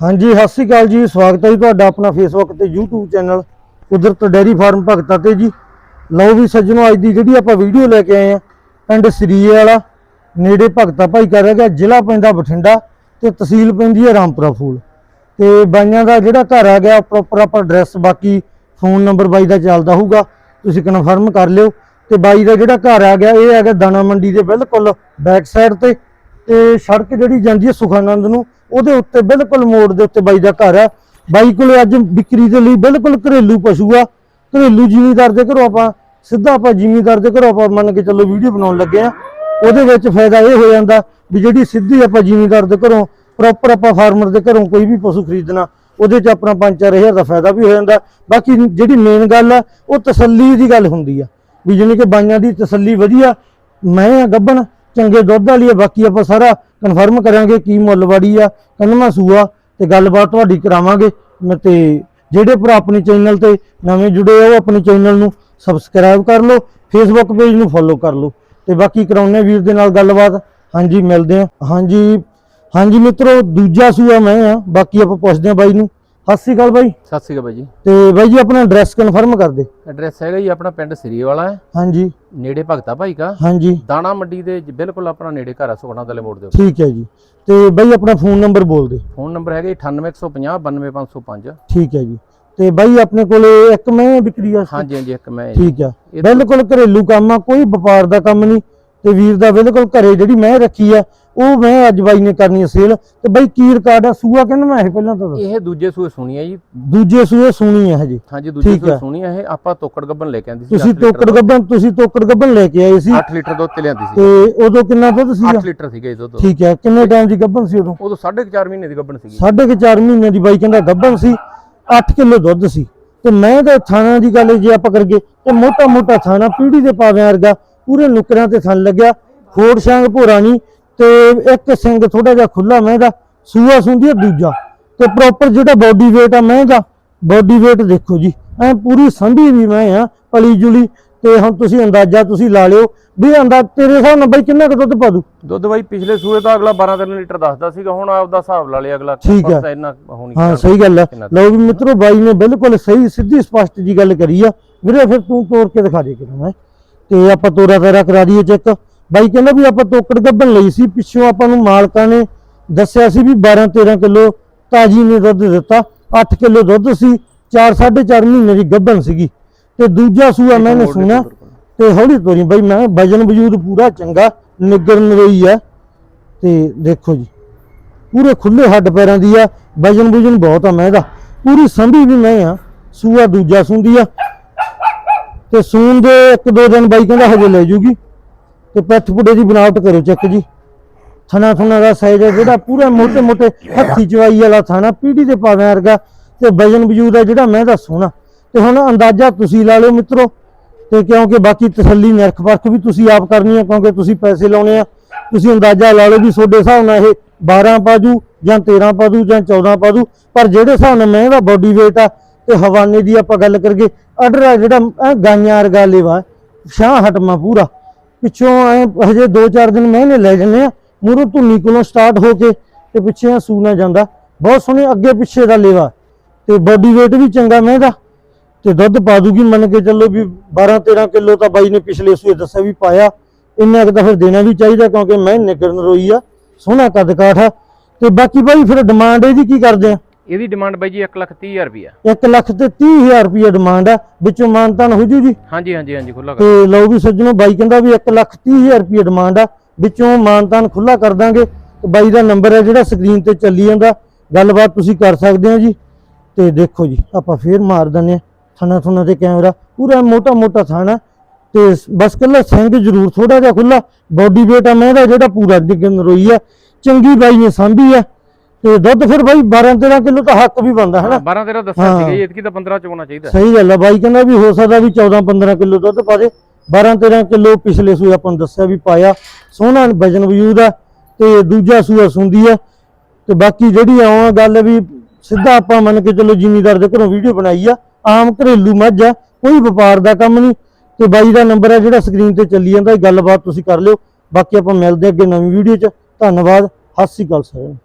ਹਾਂਜੀ, ਸਤਿ ਸ਼੍ਰੀ ਅਕਾਲ ਜੀ। ਸਵਾਗਤ ਹੈ ਜੀ ਤੁਹਾਡਾ ਆਪਣਾ ਫੇਸਬੁੱਕ ਤੇ YouTube channel Kudrat dairy farm Bhagta ਤੇ ਜੀ। ਲਓ ਵੀ ਸੱਜਣੋ, ਅੱਜ ਦੀ ਜਿਹੜੀ ਆਪਾਂ ਵੀਡੀਓ ਲੈ ਕੇ ਆਏ ਆ ਪਿੰਡ ਸਰੀਏ ਵਾਲਾ, ਨੇੜੇ ਭਗਤਾ ਭਾਈ ਕਰ ਰਿਹਾ, ਜ਼ਿਲ੍ਹਾ ਪੈਂਦਾ ਬਠਿੰਡਾ ਤੇ ਤਹਿਸੀਲ ਪੈਂਦੀ ਹੈ ਰਾਮਪੁਰਾ ਫੂਲ। ਤੇ ਬਾਈਆਂ ਦਾ ਜਿਹੜਾ ਘਰ ਆ ਗਿਆ ਪ੍ਰੋਪਰ ਆਪਾਂ ਐਡਰੈਸ ਬਾਕੀ ਫੋਨ ਨੰਬਰ ਬਾਈ ਦਾ ਚੱਲਦਾ ਹੋਊਗਾ, ਤੁਸੀਂ ਕਨਫਰਮ ਕਰ ਲਿਓ। ਤੇ ਬਾਈ ਦਾ ਜਿਹੜਾ ਘਰ ਆ ਗਿਆ, ਇਹ ਹੈਗਾ ਦਾਣਾ ਮੰਡੀ ਦੇ ਬਿਲਕੁਲ ਬੈਕ ਸਾਈਡ ਤੇ। ਤੇ ਸੜਕ ਜਿਹੜੀ ਜਾਂਦੀ ਹੈ ਸੁਖਾਨੰਦ ਨੂੰ, ਉਹਦੇ ਉੱਤੇ ਬਿਲਕੁਲ ਮੋੜ ਦੇ ਉੱਤੇ ਬਾਈ ਦਾ ਘਰ ਆ ਬਾਈ ਕੋਲੇ ਅੱਜ ਵਿਕਰੀ ਦੇ ਲਈ ਬਿਲਕੁਲ ਘਰੇਲੂ ਪਸ਼ੂ ਆ। ਘਰੇਲੂ ਜ਼ਿਮੀਦਾਰ ਦੇ ਘਰੋਂ ਆਪਾਂ ਸਿੱਧਾ ਆਪਾਂ ਜ਼ਿਮੀਦਾਰ ਦੇ ਘਰੋਂ ਆਪਾਂ ਮੰਨ ਕੇ ਚੱਲੋ ਵੀਡੀਓ ਬਣਾਉਣ ਲੱਗੇ ਆ। ਉਹਦੇ ਵਿੱਚ ਫਾਇਦਾ ਇਹ ਹੋ ਜਾਂਦਾ ਵੀ ਜਿਹੜੀ ਸਿੱਧੀ ਆਪਾਂ ਜ਼ਿਮੀਦਾਰ ਦੇ ਘਰੋਂ ਪ੍ਰੋਪਰ ਆਪਾਂ ਫਾਰਮਰ ਦੇ ਘਰੋਂ ਕੋਈ ਵੀ ਪਸ਼ੂ ਖਰੀਦਣਾ, ਉਹਦੇ 'ਚ ਆਪਣਾ 5-4000 ਦਾ ਫਾਇਦਾ ਵੀ ਹੋ ਜਾਂਦਾ। ਬਾਕੀ ਜਿਹੜੀ ਮੇਨ ਗੱਲ ਆ, ਉਹ ਤਸੱਲੀ ਦੀ ਗੱਲ ਹੁੰਦੀ ਆ। ਵੀ ਜਾਣੀ ਕਿ ਬਾਈਆਂ ਦੀ ਤਸੱਲੀ ਵਧੀਆ, ਮੈਂ ਆ ਗੱਬਣ ਚੰਗੇ ਦੁੱਧ ਵਾਲੀ ਆ, ਬਾਕੀ ਆਪਾਂ ਸਾਰਾ ਕਨਫਰਮ ਕਰਾਂਗੇ ਕੀ ਮੁੱਲ ਵਾੜੀ ਆ, ਕੰਨਵਾ ਸੂਆ ਤੇ ਗੱਲਬਾਤ ਤੁਹਾਡੀ ਕਰਾਵਾਂਗੇ। ਮੈਂ ਤੇ ਜਿਹੜੇ ਭਰਾ ਆਪਣੇ ਚੈਨਲ ਤੇ ਨਵੇਂ ਜੁੜੇ ਆ, ਉਹ ਆਪਣੇ ਚੈਨਲ ਨੂੰ ਸਬਸਕ੍ਰਾਈਬ ਕਰ ਲਓ ਫੇਸਬੁੱਕ ਪੇਜ ਨੂੰ ਫੋਲੋ ਕਰ ਲਓ ਤੇ ਬਾਕੀ ਕਰਾਉਨੇ ਵੀਰ ਦੇ ਨਾਲ ਗੱਲਬਾਤ। ਹਾਂਜੀ, ਮਿਲਦੇ ਆ। ਹਾਂਜੀ ਹਾਂਜੀ ਮਿੱਤਰੋ, ਦੂਜਾ ਸੂਆ ਮੈਂ ਆ, ਬਾਕੀ ਆਪਾਂ ਪੁੱਛਦੇ ਆ ਬਾਈ ਨੂੰ। ਸਤਿ ਸ਼੍ਰੀ ਅਕਾਲ ਬਾਈ। ਸਤਿ ਸ਼੍ਰੀ ਅਕਾਲ ਬਾਈ ਜੀ। ਤੇ ਬਾਈ ਜੀ ਆਪਣਾ ਐਡਰੈਸ ਕਨਫਰਮ ਕਰ ਦੇ। ਐਡਰੈਸ ਹੈਗਾ ਜੀ ਆਪਣਾ ਪਿੰਡ ਵਾਲਾ ਹੈ। ਹਾਂਜੀ। ਨੇੜੇ ਭਗਤਾ ਭਾਈ ਕਾ। ਹਾਂਜੀ। ਦਾਣਾ ਮੰਡੀ ਦੇ ਜ- ਬਿਲਕੁਲ ਆਪਣਾ ਨੇੜੇ ਘਰ ਆ ਸੁਖਣਾ ਦਲੇ ਮੋੜ ਦੇ ਉੱਤੇ। ਠੀਕ ਹੈ ਜੀ। ਤੇ ਬਾਈ ਆਪਣਾ ਫੋਨ ਨੰਬਰ ਬੋਲ ਦੇ। ਫੋਨ ਨੰਬਰ ਹੈਗਾ ਜੀ 98150 92505 ਠੀਕ ਹੈ ਜੀ। ਤੇ ਬਾਈ ਆਪਣੇ ਕੋਲੇ ਇੱਕ ਮੈਂ ਵਿਕਰੀ ਆ ਹਾਂਜੀ ਹਾਂਜੀ ਇੱਕ ਮੈਂ ਠੀਕ ਆ ਬਿਲਕੁਲ ਘਰੇਲੂ ਕੰਮ ਆ ਕੋਈ ਵਪਾਰ ਦਾ ਕੰਮ ਨਹੀਂ। ਤੇ ਵੀਰ ਦਾ ਬਿਲਕੁਲ ਘਰੇ ਜਿਹੜੀ ਮੈਂ ਰੱਖੀ ਆ ਉਹ ਮੈਂ ਅੱਜ ਬਾਈ ਨੇ ਕਰਨੀ ਆ ਸੇਲ ਤੇ ਬਾਈ ਕੀ ਰਿਕਾਰਡ ਆ? ਸੂਆ ਕਹਿੰਦਾ ਮੈਂ ਇਹ ਪਹਿਲਾਂ ਤਾਂ ਦੱਸ। ਇਹ ਦੂਜੇ ਸੂਏ ਸੁਣੀ ਹੈ ਜੀ। ਦੂਜੇ ਸੂਏ ਸੁਣੀ ਆ ਹਜੇ। ਹਾਂਜੀ ਦੂਜੇ ਠੀਕ ਸੂਏ। ਸੁਣੀ ਹੈ ਇਹ। ਆਪਾਂ ਤੋਕੜ ਗੱਬਨ ਲੈ ਕੇ ਆਂਦੀ ਸੀ ਤੁਸੀਂ ਤੋਕੜ ਗੱਬਨ ਤੁਸੀਂ ਤੋਕੜ ਗੱਬਨ ਲੈ ਕੇ ਆਏ ਸੀ। 8 ਲੀਟਰ ਦੁੱਧ ਤੇ ਲਿਆਂਦੀ ਸੀ। ਤੇ ਉਦੋਂ ਕਿੰਨਾ ਦੁੱਧ ਸੀਗਾ? 8 ਲੀਟਰ ਸੀਗਾ ਇਹ ਦੁੱਧ। ਠੀਕ ਹੈ ਕਿੰਨੇ ਟਾਈਮ ਦੀ ਗੱਬਨ ਸੀ ਉਦੋਂ? ਉਦੋਂ 4.5 ਮਹੀਨੇ ਦੀ ਗੱਬਨ ਸੀਗੀ। ਸਾਢੇ ਕੁ ਚਾਰ ਮਹੀਨੇ ਦੀ ਬਾਈ ਕਹਿੰਦਾ ਗੱਬਨ ਸੀ 8 ਕਿਲੋ ਦੁੱਧ ਸੀ। ਤੇ ਮੈਂ ਤਾਂ ਥਾਣਾ ਦੀ ਗੱਲ ਜੇ ਆਪਾਂ ਕਰਗੇ ਤੇ ਮੋਟਾ ਮੋਟਾ ਥਾਣਾ ਪੀੜੀ ਦੇ ਪਾਵਿਆਂ ਵਰਗਾ ਪੂਰੇ ਨੁਕਰਾਂ ਤੇ ਥਣ ਲੱਗਿਆ। ਫੋੜ ਸੰਗ ਭੋਰਾ ਨਹੀਂ ਤੇ ਇੱਕ ਸਿੰਘ ਥੋੜਾ ਜਿਹਾ ਖੁੱਲਾ ਮੈਂ ਦਾ ਸੂਆ ਸੁੰਦੀ ਦੂਜਾ। ਤੇ ਪ੍ਰੋਪਰ ਜਿਹੜਾ ਬਾਡੀ weight ਆ ਮੈਂ ਦਾ ਬਾਡੀ weight ਦੇਖੋ ਜੀ ਐ ਪੂਰੀ ਸੰਭੀ ਵੀ ਮੈਂ ਆ ਪਲੀ ਜੁਲੀ। ਤੇ ਹੁਣ ਤੁਸੀਂ ਅੰਦਾਜ਼ਾ ਤੁਸੀਂ ਲਾ ਲਿਓ ਵੀ ਅੰਦਾ ਤੇਰੇ ਹਿਸਾਬ ਨਾਲ ਬਾਈ ਕਿੰਨਾ ਕੁ ਦੁੱਧ ਪਾ ਦੂ ਦੁੱਧ ਬਾਈ ਪਿਛਲੇ ਸੂਏ ਦਾ ਅਗਲਾ 12 13 ਲੀਟਰ ਦੱਸਦਾ ਸੀਗਾ ਹੁਣ ਆਪਦਾ ਹਿਸਾਬ ਲਾ ਲਿਆ ਅਗਲਾ ਠੀਕ ਹੈ। ਇੰਨਾ ਹੋਣੀ ਹਾਂ ਸਹੀ ਗੱਲ ਹੈ। ਲਓ ਵੀ ਮਿੱਤਰੋ ਬਾਈ ਨੇ ਬਿਲਕੁਲ ਸਹੀ ਸਿੱਧੀ ਸਪਸ਼ਟ ਜੀ ਗੱਲ ਕਰੀ ਆ। ਵੀਰੇ ਫਿਰ ਤੂੰ ਤੋੜ ਕੇ ਦਿਖਾ ਦੇ ਕਿਨੂੰ ਮੈਂ। ਤੇ ਆਪਾਂ ਤੋਰਾ ਤੇਰਾ ਕਰਾ ਦਈਏ ਚੈੱਕ ਬਾਈ ਕਹਿੰਦਾ ਵੀ ਆਪਾਂ ਤੋਕੜ ਗੱਬਣ ਲਈ ਸੀ ਪਿੱਛੋਂ ਆਪਾਂ ਨੂੰ ਮਾਲਕਾਂ ਨੇ ਦੱਸਿਆ ਸੀ ਵੀ 12 13 ਕਿਲੋ ਤਾਜੀ ਨੇ ਦੁੱਧ ਦਿੱਤਾ 8 ਕਿਲੋ ਦੁੱਧ ਸੀ 4 4.5 ਮਹੀਨੇ ਦੀ ਗੱਬਣ ਸੀਗੀ। ਤੇ ਦੂਜਾ ਸੂਆ ਮੈंने ਸੁਣਾ ਤੇ ਹੌਲੀ ਤੋਰੀ ਬਾਈ ਮੈਂ ਵਜਨ ਵਜੂਦ ਪੂਰਾ ਚੰਗਾ ਨਿੱਗਰ ਨਰੋਈ ਆ। ਤੇ ਦੇਖੋ ਜੀ ਪੂਰੇ ਖੁੱਲੇ ਹੱਡ ਪੈਰਾਂ ਦੀ ਆ ਵਜਨ ਵਜਨ ਬਹੁਤ ਆ ਮੈਂ ਇਹਦਾ ਪੂਰੀ ਸੰਭੀ ਵੀ ਮੈਂ ਆ ਸੂਆ ਦੂਜਾ ਸੁੰਦੀ ਆ। ਤੇ ਸੂਨ ਦੇ ਇੱਕ ਦੋ ਦਿਨ ਬਾਈ ਕਹਿੰਦਾ ਹਜੇ ਲੈ ਜੂਗੀ। ਤੇ ਪਿੱਠ ਪੁੜੇ ਦੀ ਬਣਾਵਟ ਕਰੋ ਚੈੱਕ ਜੀ। ਥਣਾ ਥਣਾ ਦਾ ਸਾਈਜ਼ ਹੈ, ਜਿਹੜਾ ਪੂਰਾ ਮੋਟੇ ਮੋਟੇ ਹੱਥੀ ਚਵਾਈ ਵਾਲਾ ਥਾਣਾ, ਪੀੜੀ ਦੇ ਪਾਵਿਆਂ ਵਰਗਾ। ਤੇ ਵਜਨ ਵਜੂਦ ਆ ਜਿਹੜਾ ਮੈਂ ਦਾ ਸੋਹਣਾ। ਤੇ ਹੁਣ ਅੰਦਾਜ਼ਾ ਤੁਸੀਂ ਲਾ ਲਓ ਮਿੱਤਰੋ। ਤੇ ਕਿਉਂਕਿ ਬਾਕੀ ਤਸੱਲੀ ਨਿਰਖ ਪਰਖ ਵੀ ਤੁਸੀਂ ਆਪ ਕਰਨੀ ਹੈ, ਕਿਉਂਕਿ ਤੁਸੀਂ ਪੈਸੇ ਲਾਉਣੇ ਆ। ਤੁਸੀਂ ਅੰਦਾਜ਼ਾ ਲਾ ਲਓ ਵੀ ਤੁਹਾਡੇ ਹਿਸਾਬ ਨਾਲ ਇਹ 12 ਪਾਜੂ ਜਾਂ 13 ਪਾਜੂ ਜਾਂ 14 ਪਾਜੂ ਪਰ ਜਿਹੜੇ ਹਿਸਾਬ ਨਾਲ ਮੈਂ ਇਹਦਾ ਬਾਡੀ weight ਆ ਤੇ ਹਵਾਨੇ ਦੀ ਆਪਾਂ ਗੱਲ ਕਰਗੇ ਆਰਡਰ ਆ ਜਿਹੜਾ ਐਂ ਗਾਈਆਂ ਵਰਗਾ ਲੇਵਾ ਸ਼ਾਹ ਹਟਮਾ ਪੂਰਾ। ਪਿੱਛੋਂ ਐ, ਹਜੇ 2-4 ਦਿਨ ਮਹੀਨੇ ਲੈ ਜੰਨੇ ਆ, ਮੂਰੋਂ ਧੁੰਨੀ ਕੋਲੋਂ ਸਟਾਰਟ ਹੋ ਕੇ ਤੇ ਪਿੱਛੇ ਆ ਸੂਨਾ ਜਾਂਦਾ। ਬਹੁਤ ਸੋਹਣੇ ਅੱਗੇ ਪਿੱਛੇ ਦਾ ਲੇਵਾ ਤੇ ਬਾਡੀ weight ਵੀ ਚੰਗਾ ਮੈਂ ਇਹਦਾ। ਤੇ ਦੁੱਧ ਪਾ ਦੂਗੀ, ਮੰਨ ਕੇ ਚੱਲੋ ਵੀ 12 13 ਕਿਲੋ ਤਾਂ ਬਾਈ ਨੇ ਪਿਛਲੇ ਸੂਏ ਦੱਸਿਆ ਵੀ ਪਾਇਆ। ਇੰਨਾ ਕੁ ਤਾਂ ਫਿਰ ਦੇਣਾ ਵੀ ਚਾਹੀਦਾ ਕਿਉਂਕਿ ਮੈਂ ਨਿਕਰਨ ਰੋਈ ਆ। ਸੋਹਣਾ ਕੱਦ ਕਾਠ ਆ। ਤੇ ਬਾਕੀ ਬਾਈ ਫਿਰ ਡਿਮਾਂਡ ਇਹਦੀ ਕੀ ਕਰਦੇ ਆ? ਇਹਦੀ ਡਿਮਾਂਡ ਬਾਈ ਜੀ 1 ਲੱਖ 30 ਹਜ਼ਾਰ ਰੁਪਿਆ 1 ਲੱਖ ਤੇ 30000 ਰੁਪਏ ਡਿਮਾਂਡ ਆ ਵਿੱਚੋਂ ਮਾਨਤਾਨ ਹੋ ਜੂ ਜੀ। ਹਾਂਜੀ ਹਾਂਜੀ ਹਾਂਜੀ ਖੁੱਲਾ ਕਰ ਤੇ ਲਓ ਵੀ ਸੱਜਣੋ ਬਾਈ ਕਹਿੰਦਾ ਵੀ 1 ਲੱਖ 30000 ਰੁਪਏ ਡਿਮਾਂਡ ਆ ਵਿੱਚੋਂ ਮਾਨਤਾਨ ਖੁੱਲਾ ਕਰ ਦਾਂਗੇ। ਤੇ ਬਾਈ ਦਾ ਨੰਬਰ ਹੈ ਜਿਹੜਾ ਸਕਰੀਨ ਤੇ ਚੱਲੀ ਜਾਂਦਾ। ਗੱਲਬਾਤ ਤੁਸੀਂ ਕਰ ਸਕਦੇ ਹੋ ਜੀ। ਤੇ ਦੇਖੋ ਜੀ ਆਪਾਂ ਫੇਰ ਮਾਰ ਦਿੰਦੇ ਆ ਥਣਾ ਥੁਣਾ ਤੇ ਕੈਮਰਾ ਪੂਰਾ ਮੋਟਾ ਮੋਟਾ ਥਾਣਾ। ਤੇ ਬਸ ਕੱਲਾ ਸਿੰਘ ਜ਼ਰੂਰ ਥੋੜਾ ਜਿਹਾ ਖੁੱਲਾ ਬਾਡੀ weight ਆ ਮੈਂ ਜਿਹੜਾ ਪੂਰਾ ਡਿੱਗਣ ਰੋਈ ਆ। ਚੰਗੀ ਬਾਈ ਨੇ ਸਾਂਭੀ ਆ। ਤੇ ਦੁੱਧ ਫਿਰ ਬਾਈ 12 13 ਕਿਲੋ ਤਾਂ ਹੱਕ ਵੀ ਬੰਦਾ ਹੈ ਨਾ 12 13 ਦੱਸਿਆ ਸੀਗਾ ਜੀ ਇਤਕੀ ਤਾਂ 15 ਚ ਹੋਣਾ ਚਾਹੀਦਾ। ਸਹੀ ਗੱਲ ਆ ਬਾਈ ਕਹਿੰਦਾ ਵੀ ਹੋ ਸਕਦਾ ਵੀ 14 15 ਕਿਲੋ ਦੁੱਧ ਪਾ ਦੇ। 12 13 ਕਿਲੋ ਪਿਛਲੇ ਸੂਏ ਆਪਾਂ ਨੂੰ ਦੱਸਿਆ ਵੀ ਪਾਇਆ। ਸੋਹਣਾ ਵਜਨ ਵਜੂਦ ਆ ਤੇ ਦੂਜਾ ਸੂਆ ਸੁੰਦੀ ਆ। ਤੇ ਬਾਕੀ ਜਿਹੜੀ ਆਉਂ ਗੱਲ ਵੀ ਸਿੱਧਾ ਆਪਾਂ ਮੰਨ ਕੇ ਚੱਲੋ ਜ਼ਿਮੀਦਾਰ ਦੇ ਘਰੋਂ ਵੀਡੀਓ ਬਣਾਈ ਆ। ਆਮ ਘਰੇਲੂ ਮੱਝ ਆ ਕੋਈ ਵਪਾਰ ਦਾ ਕੰਮ ਨਹੀਂ। ਤੇ ਬਾਈ ਦਾ ਨੰਬਰ ਹੈ ਜਿਹੜਾ ਸਕਰੀਨ ਤੇ ਚੱਲੀ ਜਾਂਦਾ ਇਹ ਗੱਲਬਾਤ ਤੁਸੀਂ ਕਰ ਲਿਓ। ਬਾਕੀ ਆਪਾਂ ਮਿਲਦੇ ਅੱਗੇ ਨਵੀਂ ਵੀਡੀਓ 'ਚ। ਧੰਨਵਾਦ ਸਤਿ ਸ਼੍ਰੀ ਅਕਾਲ ਸਾਰਿਆਂ ਨੂੰ।